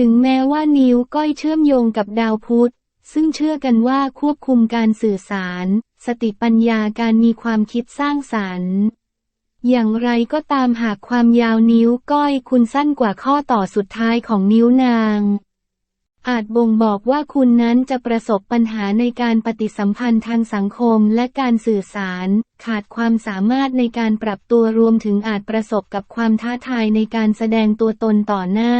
ถึงแม้ว่านิ้วก้อยเชื่อมโยงกับดาวพุธ ซึ่งเชื่อกันว่าควบคุมการสื่อสาร สติปัญญาการมีความคิดสร้างสรรค์ อย่างไรก็ตามหากความยาวนิ้วก้อยคุณสั้นกว่าข้อต่อสุดท้ายของนิ้วนาง อาจบ่งบอกว่าคุณนั้นจะประสบปัญหาในการปฏิสัมพันธ์ทางสังคมและการสื่อสาร ขาดความสามารถในการปรับตัวรวมถึงอาจประสบกับความท้าทายในการแสดงตัวตนต่อหน้า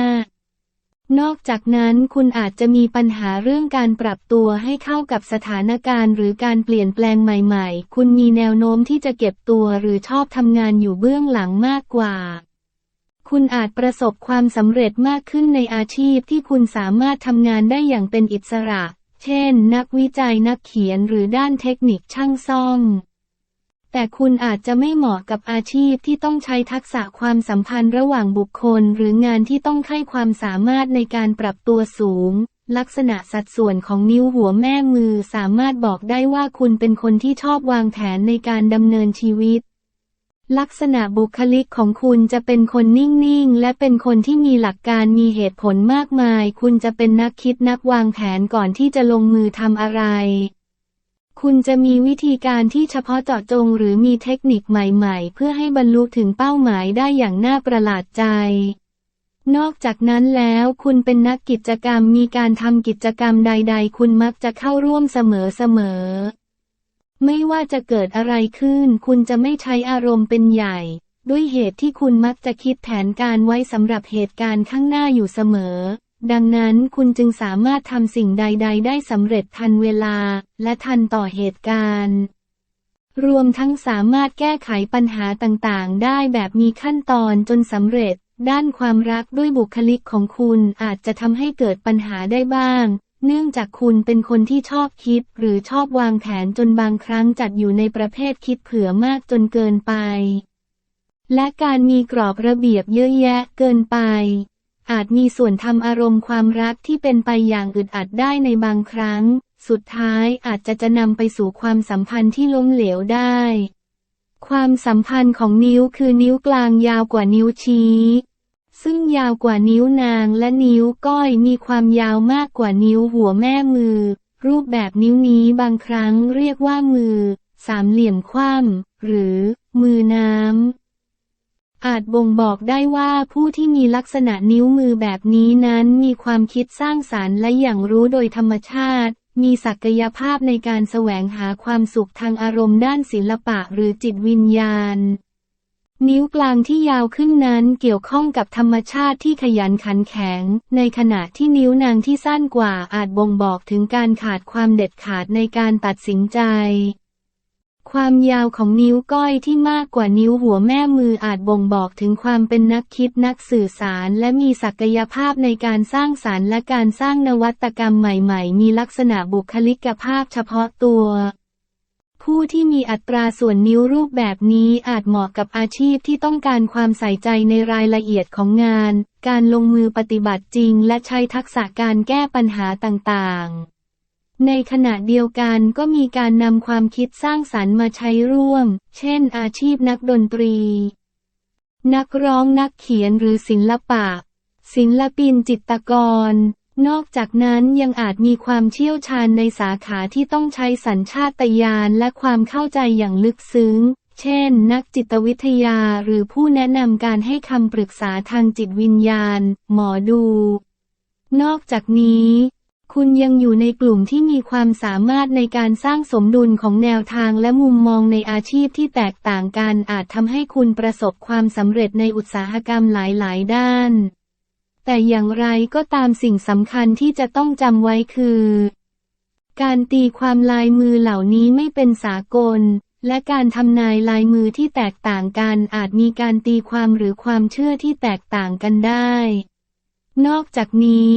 นอกจากนั้นคุณอาจจะมีปัญหาเรื่องการปรับตัวให้เข้ากับสถานการณ์ หรือการเปลี่ยนแปลงใหม่ๆ คุณมีแนวโน้มที่จะเก็บตัวหรือชอบทำงานอยู่เบื้องหลังมากกว่า คุณอาจประสบความสำเร็จมากขึ้นในอาชีพที่คุณสามารถทำงานได้อย่างเป็นอิสระ เช่น นักวิจัยนักเขียนหรือด้านเทคนิคช่างซ่อม แต่คุณอาจจะไม่เหมาะกับอาชีพที่ต้องใช้ทักษะความสัมพันธ์ระหว่างบุคคล หรืองานที่ต้องใช้ความสามารถในการปรับตัวสูง ลักษณะสัดส่วนของนิ้วหัวแม่มือสามารถบอกได้ว่าคุณเป็นคนที่ชอบวางแผนในการดำเนินชีวิต ลักษณะบุคลิกของคุณจะเป็นคนนิ่งๆ และเป็นคนที่มีหลักการมีเหตุผลมากมาย คุณจะเป็นนักคิดนักวางแผนก่อนที่จะลงมือทำอะไร คุณจะมีวิธีการที่เฉพาะเจาะจงหรือมีเทคนิคใหม่ๆ เพื่อให้บรรลุถึงเป้าหมายได้อย่างน่าประหลาดใจ นอกจากนั้นแล้วคุณเป็นนักกิจกรรมมีการทำกิจกรรมใด ๆ คุณมักจะเข้าร่วมเสมอๆ ไม่ว่าจะเกิดอะไรขึ้น คุณจะไม่ใช้อารมณ์เป็นใหญ่ ด้วยเหตุที่คุณมักจะคิดแผนการไว้สำหรับเหตุการณ์ข้างหน้าอยู่เสมอ ดังนั้นคุณจึงสามารถทำสิ่งใด ๆ ได้สำเร็จทันเวลา และทันต่อเหตุการณ์ รวมทั้งสามารถแก้ไขปัญหาต่างๆ ได้แบบมีขั้นตอนจนสำเร็จ ด้านความรักด้วยบุคลิกของคุณอาจจะทำให้เกิดปัญหาได้บ้าง เนื่องจากคุณเป็นคนที่ชอบคิด หรือชอบวางแผนจนบางครั้งจัดอยู่ในประเภทคิดเผื่อมากจนเกินไป และการมีกรอบระเบียบเยอะแยะเกินไป อาจมีส่วนทำอารมณ์ความรักที่เป็นไปอย่างอึดอัดได้ในบางครั้ง สุดท้ายอาจจะจะนำไปสู่ความสัมพันธ์ที่ล้มเหลวได้ ความสัมพันธ์ของนิ้วคือนิ้วกลางยาวกว่านิ้วชี้ ซึ่งยาวกว่านิ้วนางและนิ้วก้อยมีความยาวมากกว่านิ้วหัวแม่มือ รูปแบบนิ้วนี้บางครั้งเรียกว่ามือ สามเหลี่ยมคว่ำหรือ มือน้ำ อาจบ่งบอกได้ว่าผู้ที่มีลักษณะนิ้วมือแบบนี้นั้นมีความคิดสร้างสารรค์และอย่างรู้โดยธรรมชาติ มีศักยภาพในการแสวงหาความสุขทางอารมณ์ด้านศิลปะหรือจิตวิญญาณ นิ้วกลางที่ยาวขึ้นนั้นเกี่ยวข้องกับธรรมชาติที่ขยันขันแข็ง ในขณะที่นิ้วนางที่สั้นกว่าอาจบ่งบอกถึงการขาดความเด็ดขาดในการตัดสินใจ ความยาวของนิ้วก้อยที่มากกว่านิ้วหัวแม่มืออาจบ่งบอกถึงความเป็นนักคิดนักสื่อสาร และมีศักยภาพในการสร้างสารรค์และการสร้างนวัตกรรมใหม่ๆ มีลักษณะบุคลิกภาพเฉพาะตัว ผู้ที่มีอัตราส่วนนิ้วรูปแบบนี้อาจเหมาะกับอาชีพที่ต้องการความใส่ใจในรายละเอียดของงาน การลงมือปฏิบัติจริง และใช้ทักษะการแก้ปัญหาต่างๆ ในขณะเดียวกันก็มีการนำความคิดสร้างสรรค์มาใช้ร่วม เช่น อาชีพนักดนตรี นักร้องนักเขียนหรือศิลปะ ศิลปินจิตรกร นอกจากนั้นยังอาจมีความเชี่ยวชาญในสาขาที่ต้องใช้สัญชาตญาณและความเข้าใจอย่างลึกซึ้ง เช่น นักจิตวิทยาหรือผู้แนะนำการให้คำปรึกษาทางจิตวิญญาณ หมอดู นอกจากนี้ คุณยังอยู่ในกลุ่มที่มีความสามารถในการสร้างสมดุลของแนวทางและมุมมองในอาชีพที่แตกต่างกันอาจทำให้คุณประสบความสำเร็จในอุตสาหกรรมหลาย ๆ ด้าน แต่อย่างไรก็ตามสิ่งสำคัญที่จะต้องจำไว้คือ การตีความลายมือเหล่านี้ไม่เป็นสากล และการทำนายลายมือที่แตกต่างกันอาจมีการตีความหรือความเชื่อที่แตกต่างกันได้ นอกจากนี้